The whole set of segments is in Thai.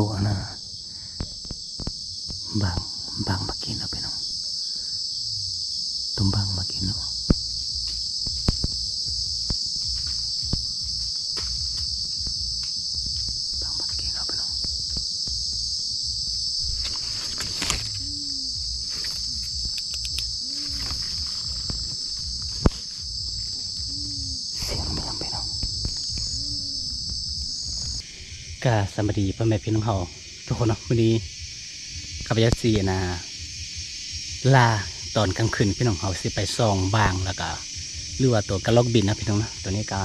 ตัวนะบางบางมากินเอาไปน้องตุ้มบางมากินเนาะบางมากินเอาไปน้องเสียงมันยังไปน้อง กาสวัสดีพ่อแม่พี่น้องเขาทุกคนเนาะวันนี้ข้าพเจ้าสีนะลาตอนกลางคืนพี่น้องเขาสิไปซองบางแล้วก็หรือว่าตัวกระลอกบินนะพี่น้องนะตัวนี้ก็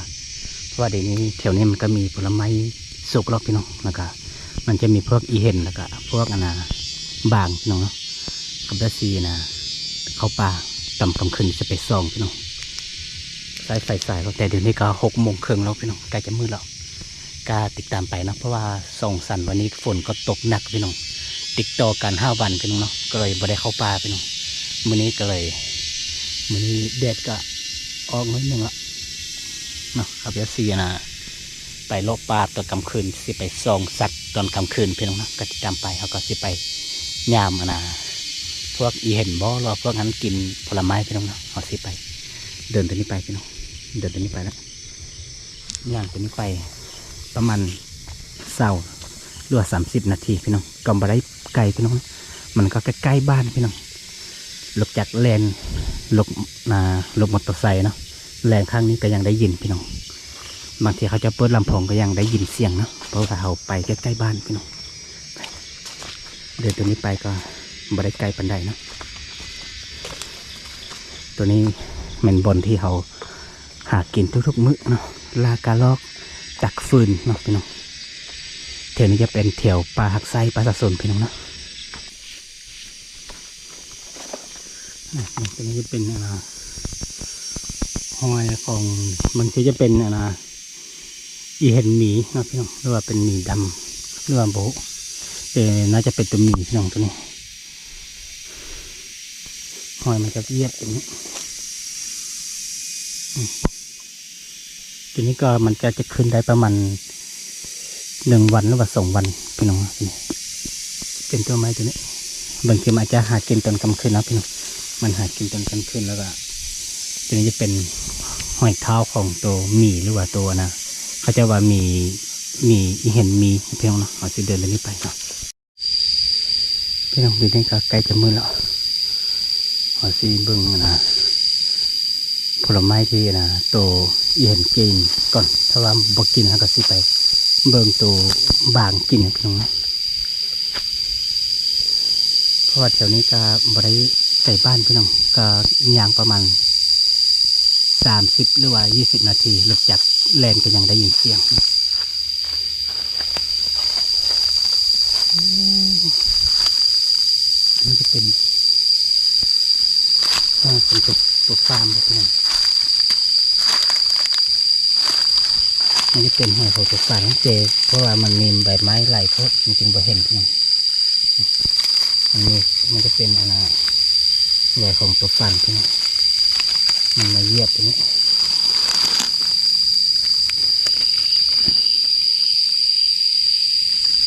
เพราะว่าเดี๋ยวนี้แถวนี้มันก็มีผลไม้สุกแล้วพี่น้องแล้วก็มันจะมีพวกอีเห็นแล้วก็พวกอนนะบางพี่น้องเนาะข้าพเจ้าสีนะเข้าป่าตำกลางคืนจะไปซองพี่น้องสายไฟสายแล้วแต่เดี๋ยวนี้ก็หกโมงครึ่งแล้วพี่น้องใกล้จะมืดแล้ว ก้าติดตามไปนะเพราะว่าส่งสันวันนี้ฝนก็ตกหนักพี่น้องติดต่อกันห้าวันพี่น้องเนาะก็เลยไม่ได้เข้าป่าพี่น้องมื้อนี้ก็เลยมื้อนี้แดดก็ออกนิดนึงละเนาะครับเดี๋ยวซีนะไปลบป่าตอนกลางคืนสิไปส่องสัตว์ตอนกลางคืนพี่น้องนะก็ติดตามไปเขาก็สิไปยามนะพวกอีเห็นบ่รอพวกนั้นกินผลไม้พี่น้องเนาะเขาสิไป เดินตัวนี้ไปพี่น้องเดินตัวนี้ไปแล้วย่างตัวนี้ไป ประมาณเศร้าหรือว่าสามสิบนาทีพี่น้องก็บได้ไกลพี่น้อง มันก็ใกล้ๆบ้านพี่น้องหลบจากแลนหลบนาหลบมอเตอร์ไซค์เนาะแลนข้างนี้ก็ยังได้ยินพี่น้องบางทีเขาจะเปิดลำโพงก็ยังได้ยินเสียงเนาะเพราะว่าเขาไปใกล้ๆบ้านพี่น้องเดินตัวนี้ไปก็บ่ได้ไกลปันใดเนาะตัวนี้เหม็นบนที่เขาหากินทุกๆมื้อเนาะลากาลอก ตักฟืนเนาะพี่น้องแถวนี้จะเป็นแถวปลาหักไส้ปลาสะสนพี่น้องเนาะตรงนี้จะเป็นอะไรหอยของมันจะเป็นอะไรอีเห็นหมีนะพี่น้องหรือว่าเป็นหมีดำหรือว่าโบเออน่าจะเป็นตัวหมีพี่น้องตัวนี้หอยมันจะเยียบอย่างนี้ ตัวนี้ก็มันก็จะขึ้นได้ประมาณหนึ่งวันหรือว่าสองวันพี่น้องพี่น้องเป็นตัวไม้ตัวนี้บางทีมันอาจจะหากินตอนกลางคืนนะพี่น้องมันหากินตอนกลางคืนแล้วก็ตัวนี้จะเป็นหอยเท้าของตัวหมีหรือว่าตัวนะเขาจะว่ามีมีเห็นมีพี่น้องเนาะเอาจะเดินตัวนี้ไปเนาะพี่น้องดูนี่ก็ใกล้จะมืดแล้วเอาสิเบิ้งนะผลไม้ที่นะโต เอียนกินก่อน ถ้าว่าบกินเขาก็สิไป เบิ่งตัวบางกินพี่น้องนะเพราะว่าแถวนี้ก็บริใส่บ้านพี่น้องก็ยางประมาณสามสิบหรือว่ายี่สิบนาทีหลังจากแลนก็ยังได้ยินเสียงอันนี้จะเป็นอ่าเป็นตัวฟาร์มเลยพี่น้อง มันจะเป็นหอยโหดฝานเจ เพราะว่ามันมีใบไม้ไหลเพราะจริงๆบ่เห็นพี่น้องอันนี้มันจะเป็นอะไรรอยของตัวฟันพี่น้องมันมาเยียบตรงนี้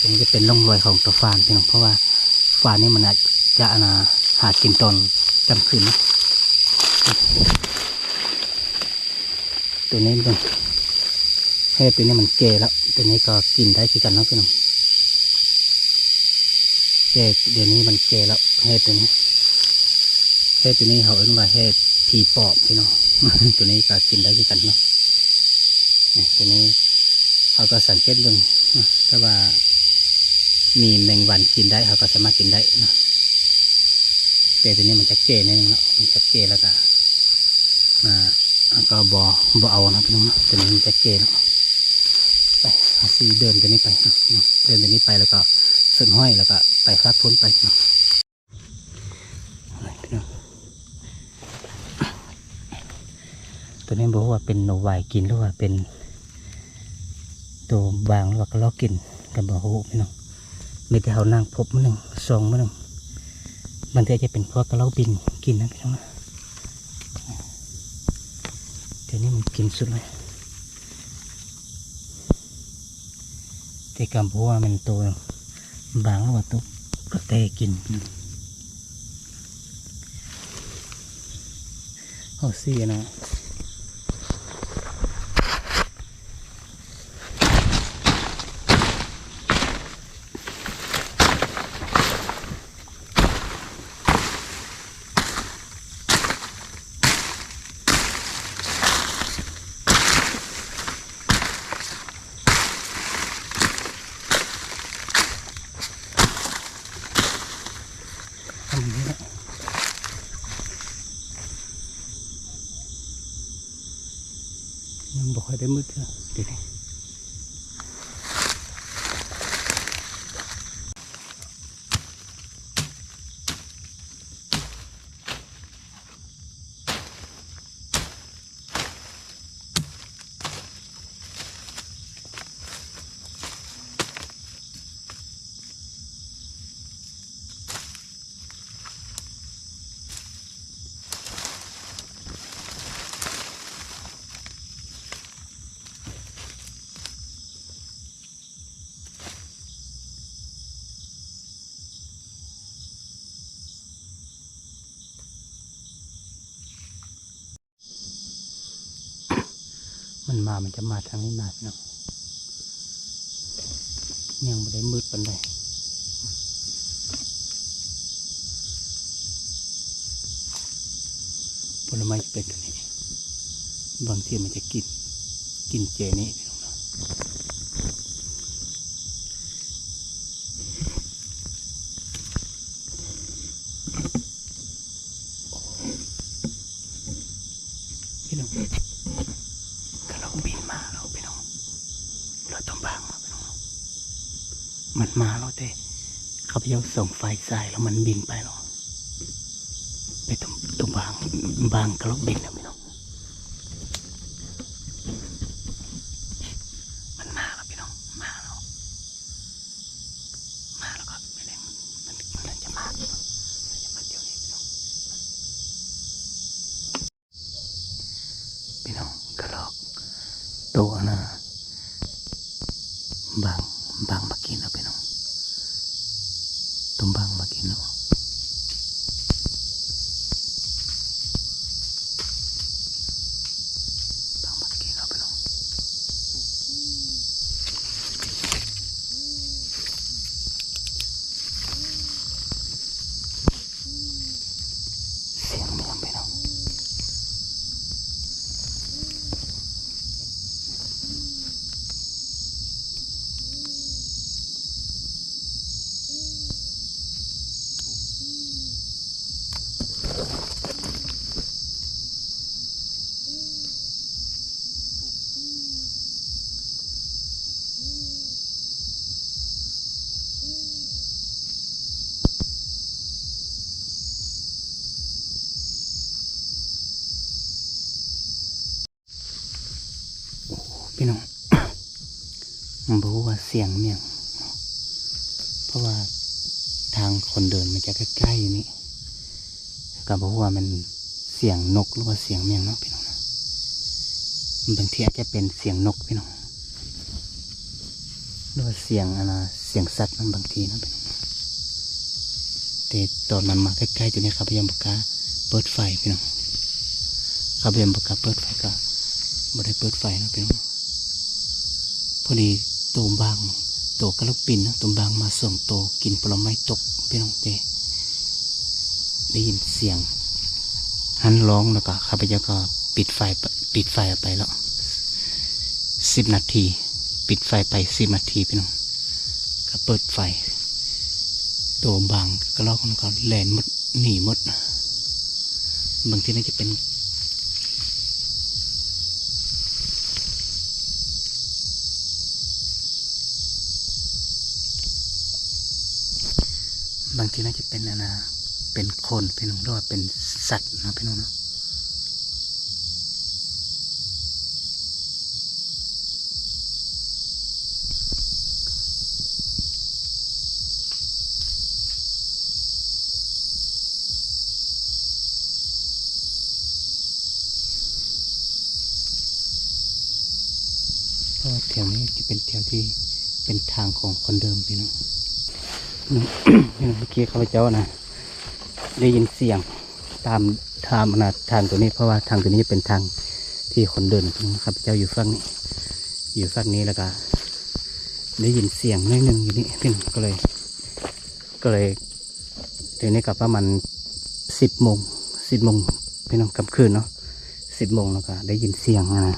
ตรงนี้จะเป็นร่องรอยของตัวฟานพี่น้องเพราะว่าฟานนี่มันอาจจะอนาหากินตอนกลางคืนนะตัวนี้มัน เห็ดตัวนี้มันเกแล้ว ตัวนี้ก็กินได้คือกันนะพี่น้องเกเดี๋ยวนี้มันเกแล้วเห็ดตัวนี้เห็ดตัวนี้เขาเอิ้นว่าเห็ดผีปอบพี่น้องตัวนี้ก็กินได้คือกันเนาะตัวนี้เขาก็สังเกตเบิ่งถ้าว่ามีแมงวันกินได้เขาก็สามารถกินได้นะแต่ตัวนี้มันจะเกนิดนึงแล้วมันจะเกแล้วก็อ่าแล้วก็บอบอเอานะพี่น้องนะตัวนี้มันจะเกเนาะไปเอ สีเดินตัวนี้ไปเนาะเดินตัวนี้ไปแล้วก็เส้นห้อยแล้วก็ไปฟาดพ้นไปเนาะตัวนี้บอกว่าเป็นโนวายกินหรือว่าเป็นตัวบางหรือว่าก็ลอกกินกันบอกโอ้พี่น้องมีแต่เขานั่งพบมันหนึ่งสองมันหนึ่งมันจะจะเป็นพวกกระเล้าบินกินนะพี่น้องนะเดี๋ยวนี้มันกินสุดเลย แต่กำพูว่ามันตัวบางแล้วว่าตุกกระเตกินเอาเสียนะ ทำอย่างนี้แหละ ยังบอกให้ได้มืดเมันมา มันจะมาทางนี้มาเนาะยังไม่ได้มืดปันใดผลไม้เป็นตัวนี้ บางทีมันจะกิน กินเจนี้พี่น้องเนาะพี่น้องกระลองบินมาแล้วพี่น้องเราต้องบางแล้วพี่น้อง มันมาแล้วแต่เขาพยายามส่งไฟใส่แล้วมันบินไปหรอไปตรงตรงบางบางกระลองบินนะพี่น้องมันมาแล้วพี่น้องมาแล้วมาแล้วก็ไม่ได้มันมันจะมามันจะมาเดี๋ยวนี้พี่น้องพี่น้องกระลอกตัวนะบางบางมากินเอาพี่น้องตุ้มบางมากินเอาบางมากินเอาพี่น้อง เสียงเมียงไปน้องพี่น้อง ผม บอกว่าเสียงเมียงเพราะว่าทางคนเดินมันจะใกล้ๆนี่ก็บอกว่ามันเสียงนกหรือว่าเสียงเมียงเนาะพี่น้องนะบางทีอาจจะเป็นเสียงนกพี่น้องหรือว่าเสียงอะไรเสียงสัตว์มันบางทีนะพี่น้องนะแต่ตอนมันมาใกล้ๆตัวนี้ครับพยายามบอกกาเปิดไฟพี่น้องครับพยายามบอกกาเปิดไฟก็บ่ได้เปิดไฟนะพี่น้องพอดี ตูมบางโตกระลกปินนะตุมบางมาส่งโตกินผลไม้ตกพี่น้องเตได้ยินเสียงหันร้องแล้วก็ข้าพเจ้าก็ปิดไฟปิดไฟออกไปแล้วสิบนาที ปิดไฟไปสิบนาทีพี่น้องก็เปิดไฟโตบางกระลอกมันก็แลนหมดหนีหมดบางทีน่าจะเป็น บางทีน่าจะเป็นอนะเป็นคนพี่น้องหรือว่าเป็นสัตว์นะพี่น้องเนาะเพราะแถวนี้จะเป็นแถวที่เป็นทางของคนเดิมพี่น้อง เมื่อกี้ข้าพเจ้านะได้ยินเสียงตามทางนะทางตัวนี้เพราะว่าทางตัวนี้เป็นทางที่คนเดินข้าพเจ้าอยู่ฝั่งนี้ อยู่ฝั่งนี้แล้วก็ได้ยินเสียงนิดนึงอยู่นี่พี่น้องก็เลย ก็เลยทีนี้ก็ประมาณสิบโมงสิบโมงพี่น้องกลางคืนเนาะสิบโมงแล้วก็ได้ยินเสียงนะ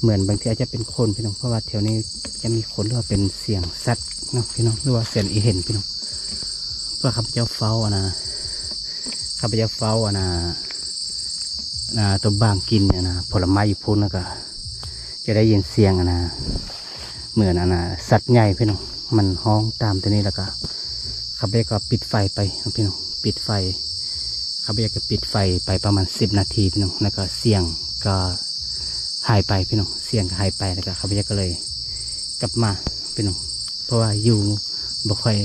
เหมือนบางทีอาจจะเป็นคนพี่น้องเพราะว่าแถวนี้จะมีคนหรือว่าเป็นเสียงสัตว์ นาะพี่น้องหรือว่าเสียงอีเห็นพี่น้องเพื่อข้าพเจ้าเฝ้าอะนะข้าพเจ้าเฝ้าอะนะนะตัวบางกินเนี่ยนะผลไม้อยู่พุ่นแล้วก็ จะได้ยินเสียงอะนะเหมือนอะนะสัตว์ใหญ่พี่น้องมันห้องตามตัวนี้แล้วก็ข้าพเจ้าก็ปิดไฟไปนะพี่น้องปิดไฟข้าพเจ้าก็ปิดไฟไปประมาณสิบนาทีพี่น้องแล้วก็เสียงก็หายไปพี่น้องเสียงก็หายไปแล้วก็ข้าพเจ้าก็เลย กลับมาพี่น้อง เพราะว่าอยู่บ่ค่อย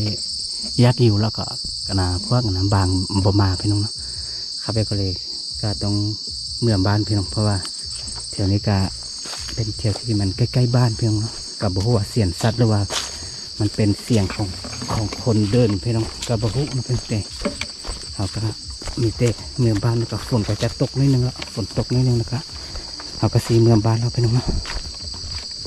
อยากอยู่แล้วก็กนะพวกนะบางบ่มาพี่น้องเนาะข้าพเจ้าก็เลยก็ต้องเมื่อบ้านพี่น้องเพราะว่าแถวนี้ก็เป็นเที่ยวที่มันใกล้ๆบ้านพียงเนาะกับบ่ฮู้ว่าเสียงสัตว์หรือว่า มันเป็นเสียงของของคนเดินพี่น้องกับบ่ฮู้มันเป็นแต่เขาก็มีแต่เมืองบ้านแล้วก็ฝนก็จะตกนิดนึงแล้วฝนตกนิดนึงแล้วก็เขาก็สีเมืองบ้านเราพี่น้องเนาะ